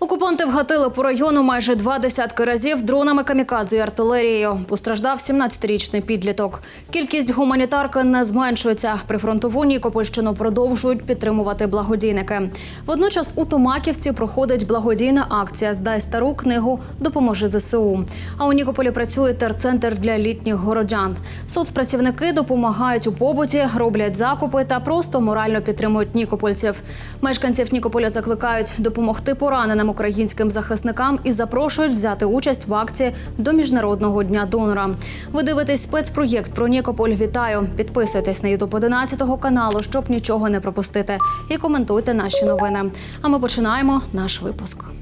Окупанти вгатили по району майже два десятки разів дронами камікадзе і артилерією. Постраждав 17-річний підліток. Кількість гуманітарки не зменшується. Прифронтову Нікопольщину продовжують підтримувати благодійники. Водночас у Томаківці проходить благодійна акція Здай стару книгу Допоможи ЗСУ. А у Нікополі працює терцентр для літніх городян. Соцпрацівники допомагають у побуті, роблять закупи та просто морально підтримують нікопольців. Мешканців Нікополя закликають допомогти пораненим українським захисникам і запрошують взяти участь в акції до міжнародного дня донора. Ви дивитесь спецпроєкт про Нікополь. Вітаю! Підписуйтесь на ютуб 11 каналу, щоб нічого не пропустити, і коментуйте наші новини. А ми починаємо наш випуск.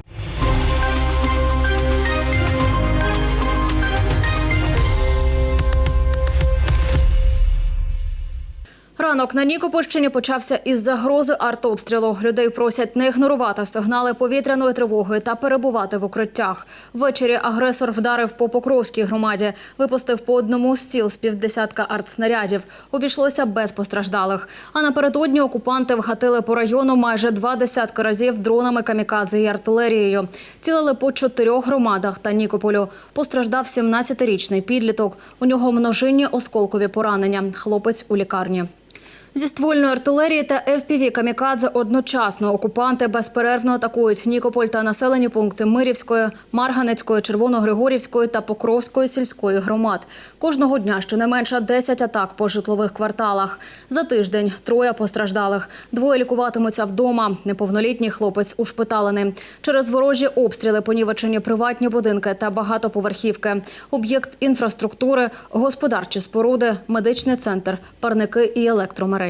Ранок на Нікопольщині почався із загрози артобстрілу. Людей просять не ігнорувати сигнали повітряної тривоги та перебувати в укриттях. Ввечері агресор вдарив по Покровській громаді, випустив по одному з сіл з півдесятка артснарядів. Обійшлося без постраждалих. А напередодні окупанти вгатили по району майже два десятки разів дронами камікадзе і артилерією. Цілили по чотирьох громадах та Нікополю. Постраждав 17-річний підліток. У нього множинні осколкові поранення. Хлопець у лікарні. Зі ствольної артилерії та FPV «Камікадзе» одночасно окупанти безперервно атакують Нікополь та населені пункти Мирівської, Марганецької, Червоногригорівської та Покровської сільської громад. Кожного дня щонайменше 10 атак по житлових кварталах. За тиждень троє постраждалих. Двоє лікуватимуться вдома. Неповнолітній хлопець ушпиталений. Через ворожі обстріли понівечені приватні будинки та багатоповерхівки. Об'єкт інфраструктури, господарчі споруди, медичний центр, парники і електромережі.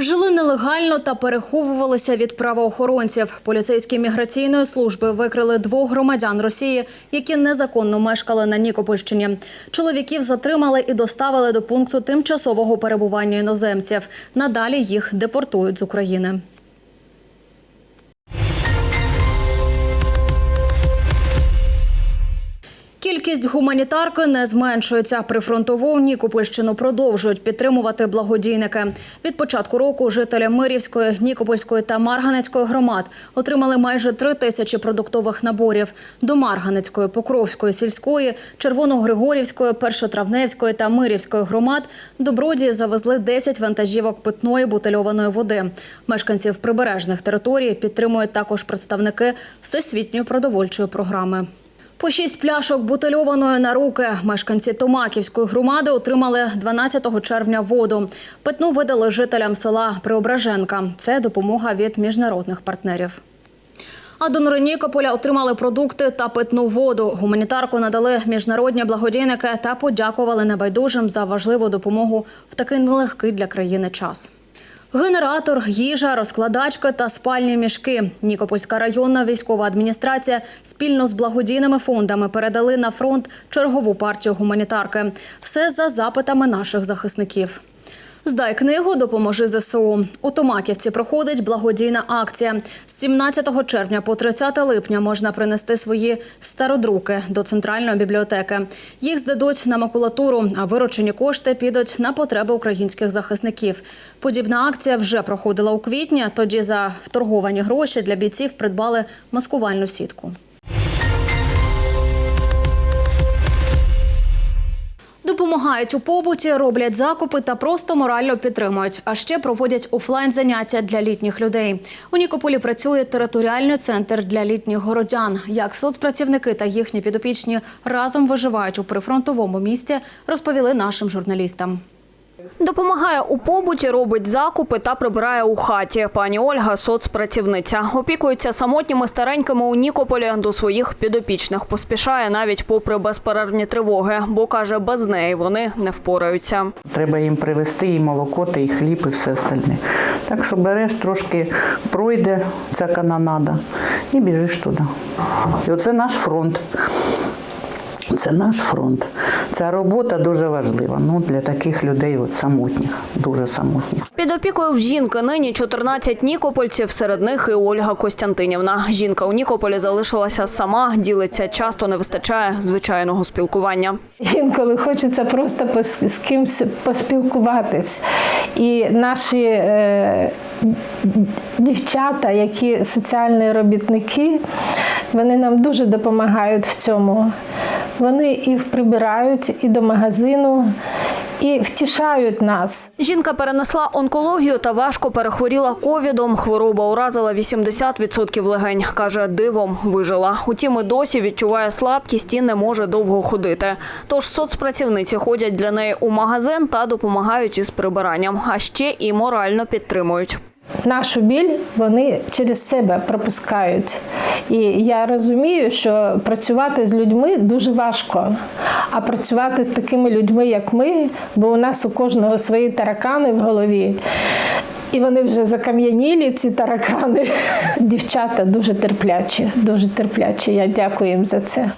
Жили нелегально та переховувалися від правоохоронців. Поліцейські міграційної служби викрили двох громадян Росії, які незаконно мешкали на Нікопольщині. Чоловіків затримали і доставили до пункту тимчасового перебування іноземців. Надалі їх депортують з України. Кількість гуманітарки не зменшується. Прифронтову Нікопольщину продовжують підтримувати благодійники. Від початку року жителі Мирівської, Нікопольської та Марганецької громад отримали майже три тисячі продуктових наборів. До Марганецької, Покровської, сільської, Червоногригорівської, Першотравневської та Мирівської громад добродії завезли 10 вантажівок питної бутильованої води. Мешканців прибережних територій підтримують також представники Всесвітньої продовольчої програми. По шість пляшок бутильованої на руки мешканці Томаківської громади отримали 12 червня воду. Питну видали жителям села Преображенка. Це допомога від міжнародних партнерів. А донори Нікополя отримали продукти та питну воду. Гуманітарку надали міжнародні благодійники та подякували небайдужим за важливу допомогу в такий нелегкий для країни час. Генератор, їжа, розкладачка та спальні мішки. Нікопольська районна військова адміністрація спільно з благодійними фондами передали на фронт чергову партію гуманітарки. Все за запитами наших захисників. Здай книгу, допоможи ЗСУ. У Томаківці проходить благодійна акція. З 17 червня по 30 липня можна принести свої стародруки до центральної бібліотеки. Їх здадуть на макулатуру, а виручені кошти підуть на потреби українських захисників. Подібна акція вже проходила у квітні. Тоді за вторговані гроші для бійців придбали маскувальну сітку. Допомагають у побуті, роблять закупи та просто морально підтримують. А ще проводять офлайн заняття для літніх людей. У Нікополі працює територіальний центр для літніх городян. Як соцпрацівники та їхні підопічні разом виживають у прифронтовому місті, розповіли нашим журналістам. Допомагає у побуті, робить закупи та прибирає у хаті. Пані Ольга – соцпрацівниця. Опікується самотніми старенькими у Нікополі. До своїх підопічних поспішає навіть попри безперервні тривоги, бо каже, без неї вони не впораються. Треба їм привезти і молоко, та і хліб, і все остальне. Так що береш, трошки пройде ця канонада і біжиш туди. І оце наш фронт. Це наш фронт. Ця робота дуже важлива. Ну, для таких людей от, самотніх, дуже самотніх. Під опікою в жінки нині 14 нікопольців, серед них і Ольга Костянтинівна. Жінка у Нікополі залишилася сама, ділиться, часто не вистачає звичайного спілкування. Інколи хочеться просто пос- з кимось поспілкуватись. І наші е, дівчата, які соціальні робітники, вони нам дуже допомагають в цьому. Вони і прибирають, і до магазину, і втішають нас. Жінка перенесла онкологію та важко перехворіла ковідом. Хвороба уразила 80% легень. Каже, дивом вижила. Утім, і досі відчуває слабкість і не може довго ходити. Тож соцпрацівниці ходять для неї у магазин та допомагають із прибиранням, а ще і морально підтримують. Нашу біль вони через себе пропускають. І я розумію, що працювати з людьми дуже важко. А працювати з такими людьми, як ми, бо у нас у кожного свої таракани в голові. І вони вже закам'янілі, ці таракани. Дівчата дуже терплячі, дуже терплячі. Я дякую їм за це.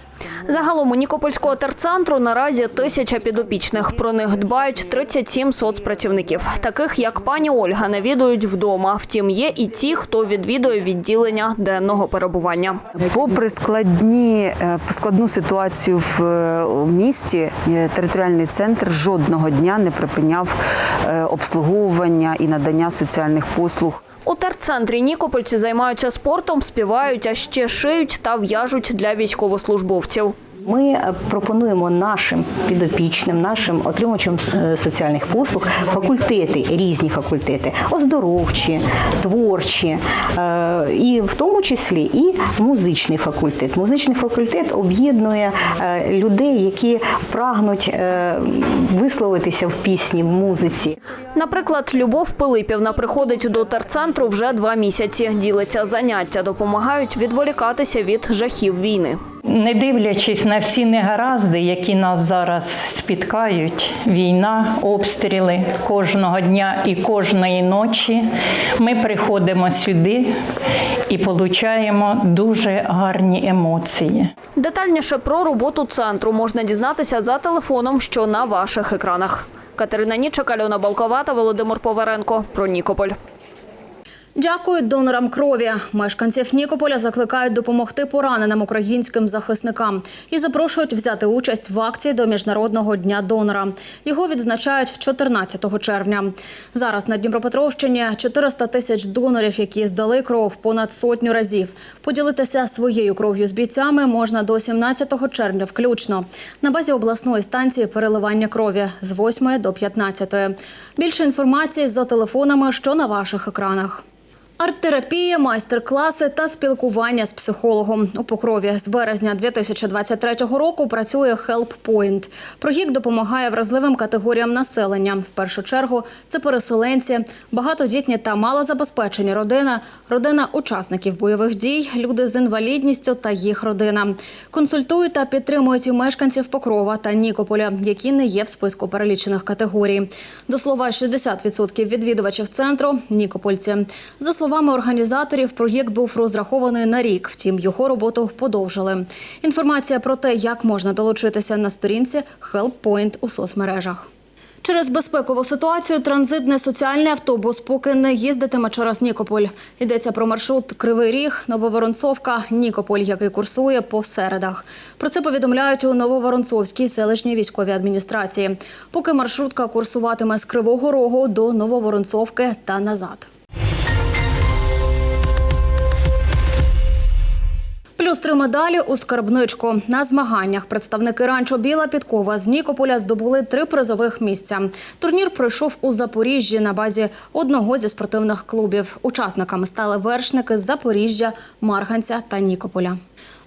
Загалом у Нікопольського терцентру наразі тисяча підопічних. Про них дбають 37 соцпрацівників. Таких, як пані Ольга, навідують вдома. Втім, є і ті, хто відвідує відділення денного перебування. Попри складні е, складну ситуацію в е, місті, е, територіальний центр жодного дня не припиняв обслуговування і надання соціальних послуг. У терцентрі Нікопольці займаються спортом, співають, а ще шиють та в'яжуть для військовослужбовців. Ми е, пропонуємо нашим підопічним, нашим отримувачам е, соціальних послуг факультети, різні факультети, оздоровчі, творчі, е, і в тому числі і музичний факультет. Музичний факультет об'єднує людей, які прагнуть висловитися в пісні, в музиці. Наприклад, Любов Пилипівна приходить до терцентру вже два місяці. Ділиться заняття, допомагають відволікатися від жахів війни. Не дивлячись на всі негаразди, які нас зараз спіткають, війна, обстріли кожного дня і кожної ночі, ми приходимо сюди і получаємо дуже гарні емоції. Детальніше про роботу центру можна дізнатися за телефоном, що на ваших екранах. Катерина Нічик, Альона Балковата, Володимир Поваренко. Про Нікополь. Дякують донорам крові. Мешканців Нікополя закликають допомогти пораненим українським захисникам і запрошують взяти участь в акції до міжнародного дня донора. Його відзначають 14 червня. Зараз на Дніпропетровщині 400 тисяч донорів, які здали кров понад сотню разів. Поділитися своєю кров'ю з бійцями можна до 17 червня, включно на базі обласної станції переливання крові з 8 до 15. Більше інформації за телефонами, що на ваших екранах. Арт-терапія, майстер-класи та спілкування з психологом у Покрові з березня 2023 року працює Help Point. Проєкт допомагає вразливим категоріям населення. В першу чергу це переселенці, багатодітні та малозабезпечені родини, родина учасників бойових дій, люди з інвалідністю та їх родина. Консультують та підтримують і мешканців Покрова та Нікополя, які не є в списку перелічених категорій. До слова, 60% відвідувачів центру нікопольці. За словами організаторів, проєкт був розрахований на рік. Втім, його роботу подовжили. Інформація про те, як можна долучитися на сторінці Help Point у соцмережах. Через безпекову ситуацію транзитний соціальний автобус поки не їздитиме через Нікополь. Йдеться про маршрут Кривий Ріг, Нововоронцовка, Нікополь, який курсує по середах. Про це повідомляють у Нововоронцовській селищній військовій адміністрації. Поки маршрутка курсуватиме з Кривого Рогу до Нововоронцовки та назад. Плюс три медалі у скарбничку. На змаганнях представники ранчо Біла Підкова з Нікополя здобули три призових місця. Турнір пройшов у Запоріжжі на базі одного зі спортивних клубів. Учасниками стали вершники з Запоріжжя, Марганця та Нікополя.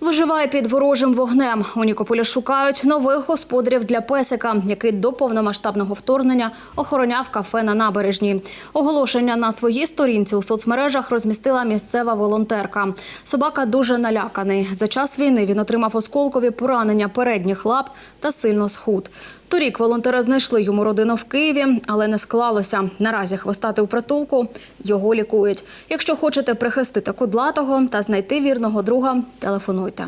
Виживає під ворожим вогнем. У Нікополі шукають нових господарів для песика, який до повномасштабного вторгнення охороняв кафе на набережні. Оголошення на своїй сторінці у соцмережах розмістила місцева волонтерка. Собака дуже наляканий. За час війни він отримав осколкові поранення передніх лап та сильно схуд. Торік волонтери знайшли йому родину в Києві, але не склалося. Наразі хвостати у притулку його лікують. Якщо хочете прихистити кудлатого та знайти вірного друга, телефонуйте.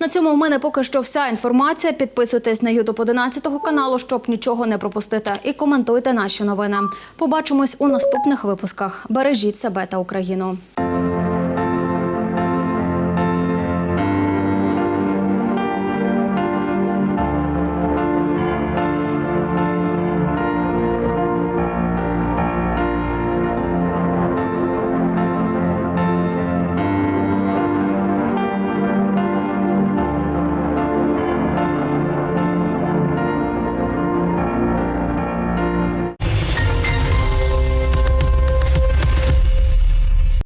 На цьому в мене поки що вся інформація. Підписуйтесь на Ютуб 11 каналу, щоб нічого не пропустити. І коментуйте наші новини. Побачимось у наступних випусках. Бережіть себе та Україну.